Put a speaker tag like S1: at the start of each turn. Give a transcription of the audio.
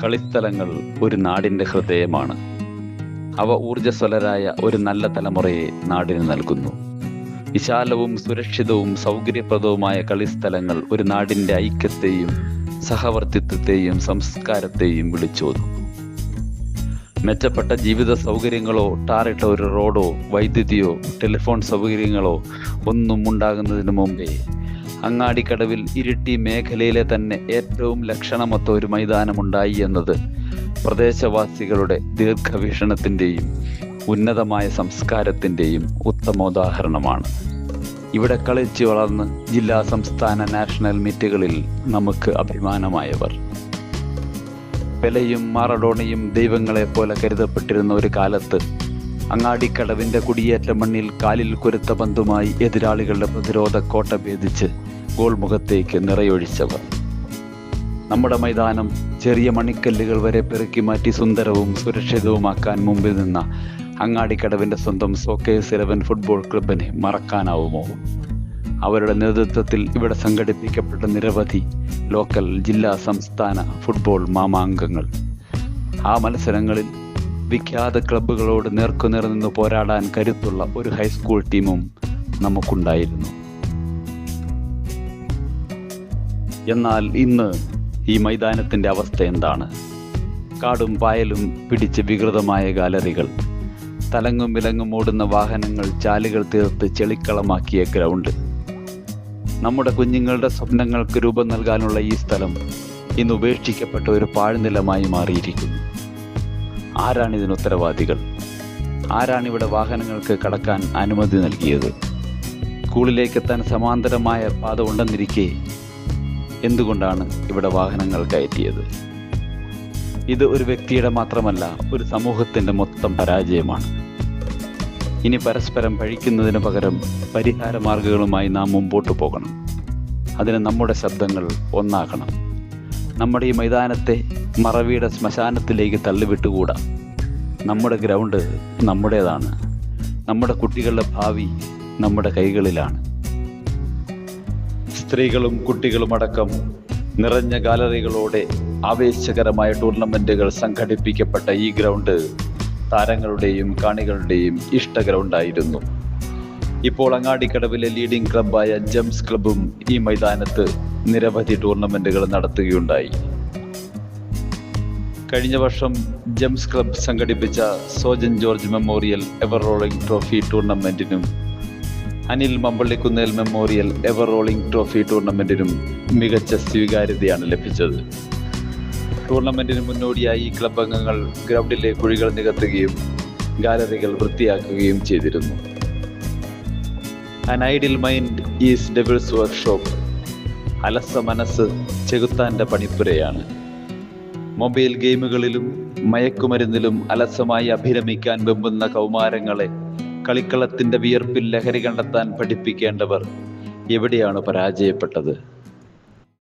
S1: കളിസ്ഥലങ്ങൾ ഒരു നാടിന്റെ ഹൃദയമാണ്. അവ ഊർജസ്വലരായ ഒരു നല്ല തലമുറയെ നാടിന് നൽകുന്നു. വിശാലവും സുരക്ഷിതവും സൗകര്യപ്രദവുമായ കളിസ്ഥലങ്ങൾ ഒരു നാടിന്റെ ഐക്യത്തെയും സഹവർത്തിത്വത്തെയും സംസ്കാരത്തെയും വിളിച്ചോതുന്നു മെച്ചപ്പെട്ട ജീവിത സൗകര്യങ്ങളോ ടാറിട്ട ഒരു റോഡോ വൈദ്യുതിയോ ടെലിഫോൺ സൗകര്യങ്ങളോ ഒന്നും ഉണ്ടാകുന്നതിന് മുമ്പേ അങ്ങാടിക്കടവിൽ ഇരിട്ടി മേഖലയിലെ തന്നെ ഏറ്റവും ലക്ഷണമൊത്ത ഒരു മൈതാനമുണ്ടായി എന്നത് പ്രദേശവാസികളുടെ ദീർഘവീക്ഷണത്തിന്റെയും ഉന്നതമായ സംസ്കാരത്തിന്റെയും ഉത്തമോദാഹരണമാണ്. ഇവിടെ കളിച്ചു വളർന്ന് ജില്ലാ സംസ്ഥാന നാഷണൽ മീറ്റുകളിൽ നമുക്ക് അഭിമാനമായവർ. പെലയും മാറഡോണയും ദൈവങ്ങളെ പോലെ കരുതപ്പെട്ടിരുന്ന ഒരു കാലത്ത് അങ്ങാടിക്കടവിന്റെ കുടിയേറ്റ മണ്ണിൽ കാലിൽ കുരുത്ത പന്തുമായി എതിരാളികളുടെ പ്രതിരോധ കോട്ട ഭേദിച്ച് ഗോൾമുഖത്തേക്ക് നിറയൊഴിച്ചവർ. നമ്മുടെ മൈതാനം ചെറിയ മണിക്കല്ലുകൾ വരെ പെറുക്കി മാറ്റി സുന്ദരവും സുരക്ഷിതവുമാക്കാൻ മുമ്പിൽ നിന്ന അങ്ങാടിക്കടവിന്റെ സ്വന്തം സോക്കേഴ്സ് ഇലവൻ ഫുട്ബോൾ ക്ലബിനെ മറക്കാനാവുമോ? അവരുടെ നേതൃത്വത്തിൽ ഇവിടെ സംഘടിപ്പിക്കപ്പെട്ട നിരവധി ലോക്കൽ ജില്ലാ സംസ്ഥാന ഫുട്ബോൾ മാമാങ്കങ്ങൾ. ആ മത്സരങ്ങളിൽ വിഖ്യാത ക്ലബ്ബുകളോട് നേർക്കുനേർ നിന്ന് പോരാടാൻ കരുത്തുള്ള ഒരു ഹൈസ്കൂൾ ടീമും നമുക്കുണ്ടായിരുന്നു. എന്നാൽ ഇന്ന് ഈ മൈതാനത്തിന്റെ അവസ്ഥ എന്താണ്? കാടും പായലും പിടിച്ച് വികൃതമായ ഗാലറികൾ തലങ്ങും വിലങ്ങും ഓടുന്ന വാഹനങ്ങൾ ചാലുകൾ തീർത്ത് ചെളിക്കളമാക്കിയ ഗ്രൗണ്ട്. നമ്മുടെ കുഞ്ഞുങ്ങളുടെ സ്വപ്നങ്ങൾക്ക് രൂപം നൽകാനുള്ള ഈ സ്ഥലം ഇന്ന് ഉപേക്ഷിക്കപ്പെട്ട ഒരു പാഴ്നിലമായി മാറിയിരിക്കുന്നു. ആരാണ് ഇതിന് ഉത്തരവാദികൾ? ആരാണ് ഇവിടെ വാഹനങ്ങൾക്ക് കടക്കാൻ അനുമതി നൽകിയത്? സ്കൂളിലേക്ക് എത്താൻ സമാന്തരമായ പാത ഉണ്ടെന്നിരിക്കെ എന്തുകൊണ്ടാണ് ഇവിടെ വാഹനങ്ങൾ കയറ്റിയത്? ഇത് ഒരു വ്യക്തിയുടെ മാത്രമല്ല ഒരു സമൂഹത്തിന്റെ മൊത്തം പരാജയമാണ്. ഇനി പരസ്പരം പഴിക്കുന്നതിന് പകരം പരിഹാര മാർഗങ്ങളുമായി നാം മുമ്പോട്ട് പോകണം. അതിന് നമ്മുടെ ശബ്ദങ്ങൾ ഒന്നാകണം. നമ്മുടെ ഈ മൈതാനത്തെ മറവിയുടെ ശ്മശാനത്തിലേക്ക് തള്ളിവിട്ടുകൂടാ? നമ്മുടെ ഗ്രൗണ്ട് നമ്മുടേതാണ്. നമ്മുടെ കുട്ടികളുടെ ഭാവി നമ്മുടെ കൈകളിലാണ്. സ്ത്രീകളും കുട്ടികളും അടക്കം നിറഞ്ഞ ഗാലറികളോടെ ആവേശകരമായ ടൂർണമെന്റുകൾ സംഘടിപ്പിക്കപ്പെട്ട ഈ ഗ്രൗണ്ട് താരങ്ങളുടെയും കാണികളുടെയും ഇഷ്ട ഗ്രൗണ്ടായിരുന്നു. ഇപ്പോൾ അങ്ങാടിക്കടവിലെ ലീഡിംഗ് ക്ലബായ ജംസ് ക്ലബും ഈ മൈതാനത്ത് നിരവധി ടൂർണമെന്റുകൾ നടത്തുകയുണ്ടായി. കഴിഞ്ഞ വർഷം ജെംസ് ക്ലബ് സംഘടിപ്പിച്ച Sojan George memorial ever rolling trophy ടൂർണമെന്റിനും Anil Mampallikunnel memorial ever rolling trophy ടൂർണമെന്റിനും മികച്ച സ്വീകാര്യതയാണ് ലഭിച്ചത്. ടൂർണമെന്റിന് മുന്നോടിയായി ക്ലബ് അംഗങ്ങൾ ഗ്രൗണ്ടിലെ കുഴികൾ നികത്തുകയും ഗാലറികൾ വൃത്തിയാക്കുകയും ചെയ്തിരുന്നു. An idle mind is devil's workshop അലസ മനസ്സ് ചെകുത്താന്റെ പണിപ്പുരയാണ്. മൊബൈൽ ഗെയിമുകളിലും മയക്കുമരുന്നിലും അലസമായി അഭിരമിക്കാൻ വെമ്പുന്ന കൗമാരങ്ങളെ കളിക്കളത്തിന്റെ വിയർപ്പിൽ ലഹരി കണ്ടെത്താൻ പഠിപ്പിക്കേണ്ടവർ എവിടെയാണ് പരാജയപ്പെട്ടത്?